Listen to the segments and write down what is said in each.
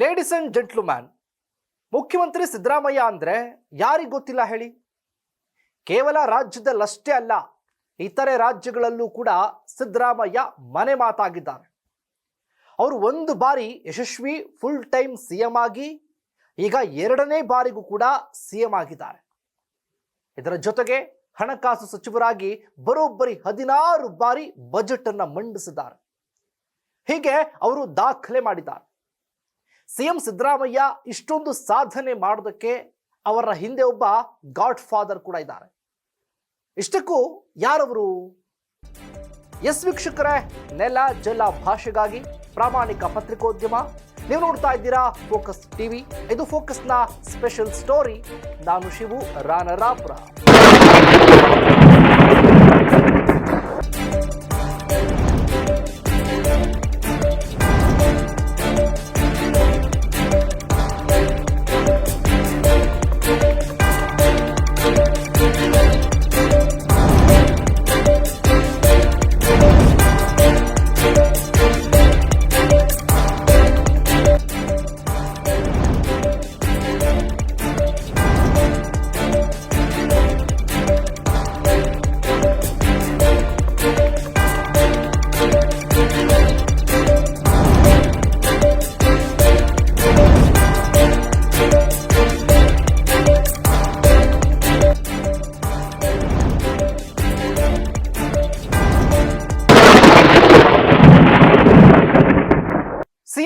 Ladies and gentleman ಮುಖ್ಯಮಂತ್ರಿ ಸಿದ್ದರಾಮಯ್ಯ ಅಂದರೆ ಯಾರಿಗೆ ಗೊತ್ತಿಲ್ಲ ಹೇಳಿ? ಕೇವಲ ರಾಜ್ಯದಲ್ಲಷ್ಟೇ ಅಲ್ಲ, ಇತರೆ ರಾಜ್ಯಗಳಲ್ಲೂ ಕೂಡ ಸಿದ್ದರಾಮಯ್ಯ ಮನೆ ಮಾತಾಗಿದ್ದಾರೆ. ಅವರು ಒಂದು ಬಾರಿ ಯಶಸ್ವಿ ಫುಲ್ ಟೈಮ್ ಸಿ ಎಂ ಆಗಿ, ಈಗ ಎರಡನೇ ಬಾರಿಗೂ ಕೂಡ ಸಿ ಎಂ ಆಗಿದ್ದಾರೆ. ಇದರ ಜೊತೆಗೆ ಹಣಕಾಸು ಸಚಿವರಾಗಿ ಬರೋಬ್ಬರಿ ಹದಿನಾರು ಬಾರಿ ಬಜೆಟ್ ಅನ್ನ ಮಂಡಿಸಿದ್ದಾರೆ. ಹೀಗೆ ಅವರು ದಾಖಲೆ ಮಾಡಿದ್ದಾರೆ. ಸಿಎಂ ಸಿದ್ದರಾಮಯ್ಯ ಇಷ್ಟೊಂದು ಸಾಧನೆ ಮಾಡೋದಕ್ಕೆ ಅವರ ಹಿಂದೆ ಒಬ್ಬ ಗಾಡ್ ಫಾದರ್ ಕೂಡ ಇದ್ದಾರೆ. ಇಷ್ಟಕ್ಕೂ ಯಾರವರು? ಎಸ್ ವೀಕ್ಷಕರೇ, ನೆಲ ಜಲ ಭಾಷೆಗಾಗಿ ಪ್ರಾಮಾಣಿಕ ಪತ್ರಿಕೋದ್ಯಮ. ನೀವು ನೋಡ್ತಾ ಇದ್ದೀರಾ ಫೋಕಸ್ ಟಿವಿ ಇದು ಫೋಕಸ್ನ ಸ್ಪೆಷಲ್ ಸ್ಟೋರಿ ನಾನು ಶಿವು ರಾನರಾಪುರ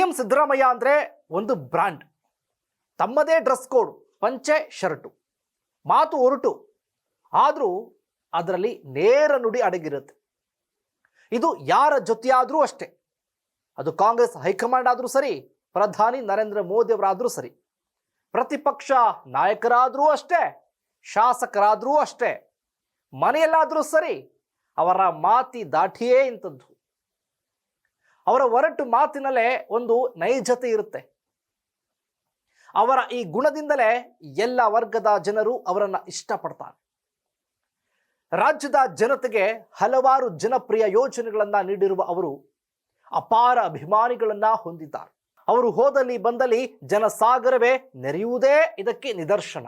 ಸಿಎಂ ಸಿದ್ದರಾಮಯ್ಯ ಅಂದರೆ ಒಂದು ಬ್ರಾಂಡ್ ತಮ್ಮದೇ ಡ್ರೆಸ್ ಕೋಡ್, ಪಂಚೆ ಶರ್ಟು. ಮಾತು ಹೊರಟು ಆದರೂ ಅದರಲ್ಲಿ ನೇರ ನುಡಿ ಅಡಗಿರುತ್ತೆ. ಇದು ಯಾರ ಜೊತೆಯಾದರೂ ಅಷ್ಟೇ. ಅದು ಕಾಂಗ್ರೆಸ್ ಹೈಕಮಾಂಡ್ ಆದರೂ ಸರಿ, ಪ್ರಧಾನಿ ನರೇಂದ್ರ ಮೋದಿ ಅವರಾದರೂ ಸರಿ. ಪ್ರತಿಪಕ್ಷ ನಾಯಕರಾದರೂ ಅಷ್ಟೇ, ಶಾಸಕರಾದರೂ ಅಷ್ಟೇ. ಮನೆಯಲ್ಲಾದರೂ ಸರಿ, ಅವರ ಮಾತಿ ದಾಟಿಯೇ ಇಂಥದ್ದು. ಅವರ ಒರಟು ಮಾತಿನಲ್ಲೇ ಒಂದು ನೈಜತೆ ಇರುತ್ತೆ. ಅವರ ಈ ಗುಣದಿಂದಲೇ ಎಲ್ಲ ವರ್ಗದ ಜನರು ಅವರನ್ನು ಇಷ್ಟಪಡ್ತಾರೆ. ರಾಜ್ಯದ ಜನತೆಗೆ ಹಲವಾರು ಜನಪ್ರಿಯ ಯೋಜನೆಗಳನ್ನು ನೀಡಿರುವ ಅವರು ಅಪಾರ ಅಭಿಮಾನಿಗಳನ್ನು ಹೊಂದಿದ್ದಾರೆ. ಅವರು ಹೋದಲ್ಲಿ ಬಂದಲ್ಲಿ ಜನಸಾಗರವೇ ನೆರೆಯುವುದೇ ಇದಕ್ಕೆ ನಿದರ್ಶನ.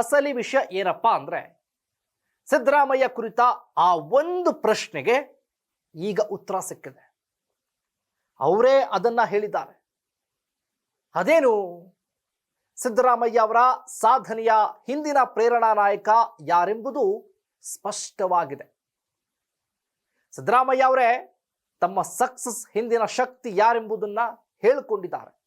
ಅಸಲಿ ವಿಷಯ ಏನಪ್ಪಾ ಅಂದ್ರೆ ಸಿದ್ದರಾಮಯ್ಯ ಕುರಿತ ಆ ಒಂದು ಪ್ರಶ್ನೆಗೆ ಈಗ ಉತ್ತರ ಸಿಕ್ಕಿದೆ. ಅವರೇ ಅದನ್ನ ಹೇಳಿದ್ದಾರೆ. ಅದೇನು? ಸಿದ್ದರಾಮಯ್ಯ ಅವರ ಸಾಧನೆಯ ಹಿಂದಿನ ಪ್ರೇರಣಾ ನಾಯಕ ಯಾರೆಂಬುದು ಸ್ಪಷ್ಟವಾಗಿದೆ. ಸಿದ್ದರಾಮಯ್ಯ ಅವರೇ ತಮ್ಮ ಸಕ್ಸಸ್, ಹಿಂದಿನ ಶಕ್ತಿ ಯಾರೆಂಬುದನ್ನ ಹೇಳಿಕೊಂಡಿದ್ದಾರೆ.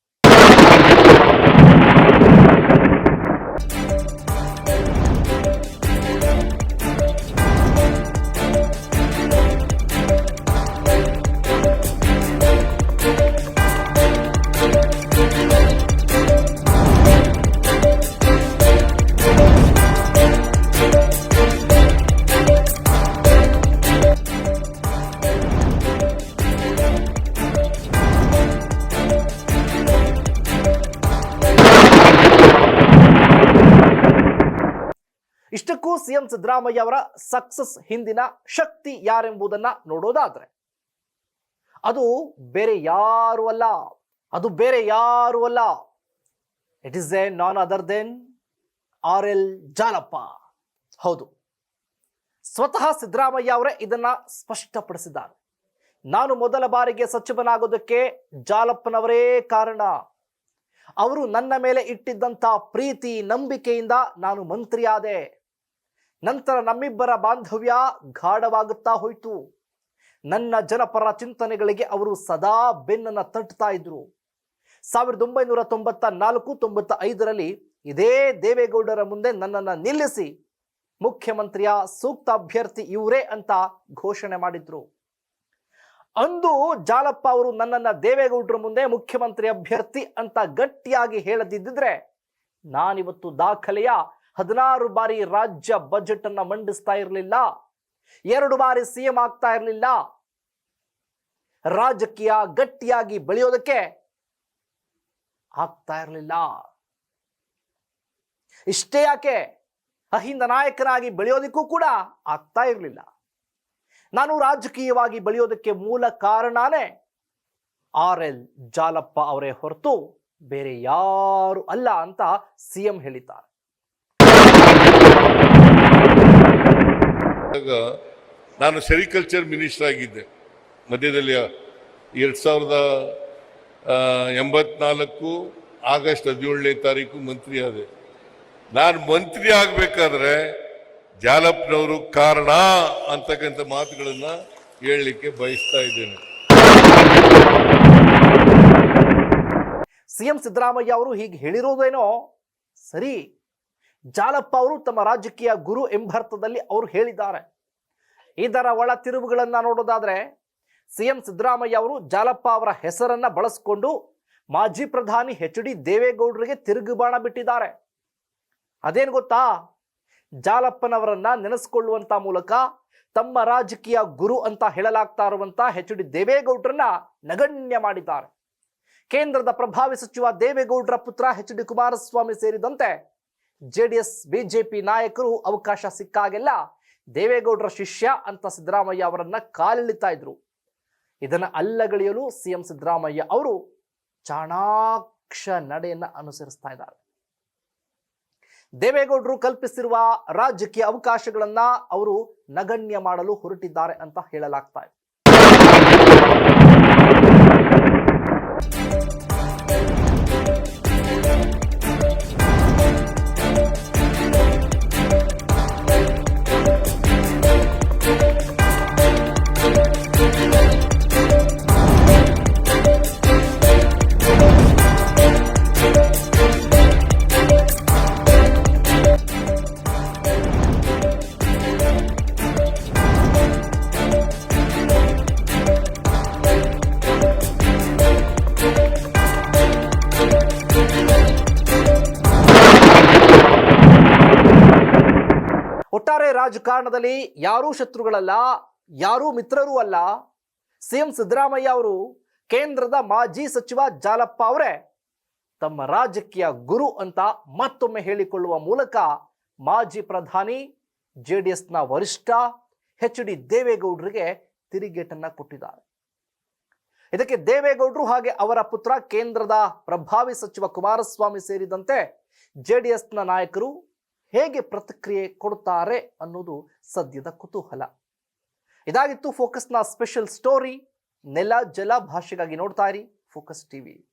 ಇಷ್ಟಕ್ಕೂ ಸಿಎಂ ಸಿದ್ದರಾಮಯ್ಯ ಅವರ ಸಕ್ಸಸ್ ಹಿಂದಿನ ಶಕ್ತಿ ಯಾರೆಂಬುದನ್ನ ನೋಡೋದಾದ್ರೆ, ಅದು ಬೇರೆ ಯಾರು ಅಲ್ಲ, ಅದು ಬೇರೆ ಯಾರು ಅಲ್ಲ. It is a none other than R L Jalappa ಹೌದು, ಸ್ವತಃ ಸಿದ್ದರಾಮಯ್ಯ ಅವರೇ ಇದನ್ನ ಸ್ಪಷ್ಟಪಡಿಸಿದ್ದಾರೆ. ನಾನು ಮೊದಲ ಬಾರಿಗೆ ಸಚಿವನಾಗೋದಕ್ಕೆ ಜಾಲಪ್ಪನವರೇ ಕಾರಣ. ಅವರು ನನ್ನ ಮೇಲೆ ಇಟ್ಟಿದ್ದಂಥ ಪ್ರೀತಿ, ನಂಬಿಕೆಯಿಂದ ನಾನು ಮಂತ್ರಿಯಾದೆ. ನಂತರ ನಮ್ಮಿಬ್ಬರ ಬಾಂಧವ್ಯ ಗಾಢವಾಗುತ್ತಾ ಹೋಯಿತು. ನನ್ನ ಜನಪರ ಚಿಂತನೆಗಳಿಗೆ ಅವರು ಸದಾ ಬೆನ್ನನ್ನ ತಟ್ತಾ ಇದ್ರು. ಸಾವಿರದ ಒಂಬೈನೂರ ತೊಂಬತ್ತ ನಾಲ್ಕು ತೊಂಬತ್ತ ಐದರಲ್ಲಿ ಇದೇ ದೇವೇಗೌಡರ ಮುಂದೆ ನನ್ನನ್ನು ನಿಲ್ಲಿಸಿ ಮುಖ್ಯಮಂತ್ರಿಯ ಸೂಕ್ತ ಅಭ್ಯರ್ಥಿ ಇವರೇ ಅಂತ ಘೋಷಣೆ ಮಾಡಿದ್ರು. ಅಂದು ಜಾಲಪ್ಪ ಅವರು ನನ್ನನ್ನ ದೇವೇಗೌಡರ ಮುಂದೆ ಮುಖ್ಯಮಂತ್ರಿ ಅಭ್ಯರ್ಥಿ ಅಂತ ಗಟ್ಟಿಯಾಗಿ ಹೇಳದಿದ್ದರೆ ನಾನಿವತ್ತು ದಾಖಲೆಯ ಹದಿನಾರು ಬಾರಿ ರಾಜ್ಯ ಬಜೆಟ್ ಅನ್ನ ಮಂಡಿಸ್ತಾ ಇರಲಿಲ್ಲ, ಎರಡು ಬಾರಿ ಸಿಎಂ ಆಗ್ತಾ ಇರಲಿಲ್ಲ. ರಾಜಕೀಯ ಗಟ್ಟಿಯಾಗಿ ಬೆಳೆಯೋದಕ್ಕೆ ಆಗ್ತಾ ಇರಲಿಲ್ಲ. ಇಷ್ಟೇ ಯಾಕೆ? ಅಹಿಂದ ನಾಯಕನಾಗಿ ಬೆಳೆಯೋದಕ್ಕೂ ಕೂಡ ಆಗ್ತಾ ಇರಲಿಲ್ಲ. ನಾನು ರಾಜಕೀಯವಾಗಿ ಬೆಳೆಯೋದಕ್ಕೆ ಮೂಲ ಕಾರಣನೇ ಆರ್ ಎಲ್ ಜಾಲಪ್ಪ ಅವರೇ ಹೊರತು ಬೇರೆ ಯಾರು ಅಲ್ಲ ಅಂತ ಸಿಎಂ ಹೇಳಿದ್ದಾರೆ. ನಾನು ಸೆರಿಕಲ್ಚರ್ ಮಿನಿಸ್ಟರ್ ಆಗಿದ್ದೆ. ಮಧ್ಯದಲ್ಲಿ ಎರಡು ಸಾವಿರದ ಎಂಬತ್ನಾಲ್ಕು ಆಗಸ್ಟ್ ಹದಿನೇಳನೇ ತಾರೀಕು ಮಂತ್ರಿ ಆದೆ. ನಾನು ಮಂತ್ರಿ ಆಗಬೇಕಾದ್ರೆ ಜಾಲಪ್ಪನವರು ಕಾರಣ ಅಂತಕ್ಕಂಥ ಮಾತುಗಳನ್ನ ಹೇಳಲಿಕ್ಕೆ ಬಯಸ್ತಾ ಇದ್ದೇನೆ. ಸಿಎಂ ಸಿದ್ದರಾಮಯ್ಯ ಅವರು ಹೀಗೆ ಹೇಳಿರೋದೇನೋ ಸರಿ ಜಾಲಪ್ಪ ಅವರು ತಮ್ಮ ರಾಜಕೀಯ ಗುರು ಎಂಬರ್ಥದಲ್ಲಿ ಅವರು ಹೇಳಿದ್ದಾರೆ. ಇದರ ಒಳ ತಿರುವುಗಳನ್ನ ನೋಡೋದಾದ್ರೆ ಸಿಎಂ ಸಿದ್ದರಾಮಯ್ಯ ಅವರು ಜಾಲಪ್ಪ ಅವರ ಹೆಸರನ್ನ ಬಳಸಿಕೊಂಡು ಮಾಜಿ ಪ್ರಧಾನಿ ಎಚ್ ಡಿ ದೇವೇಗೌಡರಿಗೆ ತಿರುಗುಬಾಣ ಬಿಟ್ಟಿದ್ದಾರೆ. ಅದೇನು ಗೊತ್ತಾ? ಜಾಲಪ್ಪನವರನ್ನ ನೆನೆಸ್ಕೊಳ್ಳುವಂತ ಮೂಲಕ ತಮ್ಮ ರಾಜಕೀಯ ಗುರು ಅಂತ ಹೇಳಲಾಗ್ತಾ ಇರುವಂಥ ಎಚ್ ಡಿ ದೇವೇಗೌಡರನ್ನ ನಗಣ್ಯ ಮಾಡಿದ್ದಾರೆ. ಕೇಂದ್ರದ ಪ್ರಭಾವಿ ಸಚಿವ ದೇವೇಗೌಡರ ಪುತ್ರ ಎಚ್ ಡಿ ಕುಮಾರಸ್ವಾಮಿ ಸೇರಿದಂತೆ ಜೆಡಿಎಸ್, ಬಿಜೆಪಿ ನಾಯಕರು ಅವಕಾಶ ಸಿಕ್ಕಾಗೆಲ್ಲ ದೇವೇಗೌಡರ ಶಿಷ್ಯ ಅಂತ ಸಿದ್ದರಾಮಯ್ಯ ಅವರನ್ನ ಕಾಲೆಳಿತಾ ಇದ್ರು. ಇದನ್ನ ಅಲ್ಲಗಳೆಯಲು ಸಿಎಂ ಸಿದ್ದರಾಮಯ್ಯ ಅವರು ಚಾಣಾಕ್ಷ ನಡೆಯನ್ನ ಅನುಸರಿಸ್ತಾ ಇದ್ದಾರೆ. ದೇವೇಗೌಡರು ಕಲ್ಪಿಸಿರುವ ರಾಜಕೀಯ ಅವಕಾಶಗಳನ್ನ ಅವರು ನಗಣ್ಯ ಮಾಡಲು ಹೊರಟಿದ್ದಾರೆ ಅಂತ ಹೇಳಲಾಗ್ತಾ ಇದೆ. ಒಟ್ಟಾರೆ ರಾಜಕಾರಣದಲ್ಲಿ ಯಾರೂ ಶತ್ರುಗಳಲ್ಲ, ಯಾರೂ ಮಿತ್ರರೂ ಅಲ್ಲ. ಸಿಎಂ ಸಿದ್ದರಾಮಯ್ಯ ಅವರು ಕೇಂದ್ರದ ಮಾಜಿ ಸಚಿವ ಜಾಲಪ್ಪ ಅವರೇ ತಮ್ಮ ರಾಜಕೀಯ ಗುರು ಅಂತ ಮತ್ತೊಮ್ಮೆ ಹೇಳಿಕೊಳ್ಳುವ ಮೂಲಕ ಮಾಜಿ ಪ್ರಧಾನಿ ಜೆ ಡಿ ಎಸ್ನ ವರಿಷ್ಠ ಎಚ್ ಡಿ ದೇವೇಗೌಡರಿಗೆ ತಿರುಗೇಟನ್ನ ಕೊಟ್ಟಿದ್ದಾರೆ. ಇದಕ್ಕೆ ದೇವೇಗೌಡರು ಹಾಗೆ ಅವರ ಪುತ್ರ ಕೇಂದ್ರದ ಪ್ರಭಾವಿ ಸಚಿವ ಕುಮಾರಸ್ವಾಮಿ ಸೇರಿದಂತೆ ಜೆ ಡಿ ಎಸ್ನ ನಾಯಕರು ಹೇಗೆ ಪ್ರತಿಕ್ರಿಯೆ ಕೊಡ್ತಾರೆ ಅನ್ನೋದು ಸದ್ಯದ ಕುತೂಹಲ. ಇದಾಗಿತ್ತು ಫೋಕಸ್ನ ಸ್ಪೆಷಲ್ ಸ್ಟೋರಿ. ನೆಲ ಜಲ ಭಾಷೆಗಾಗಿ ನೋಡ್ತಾ ಇರಿ. Focus TV.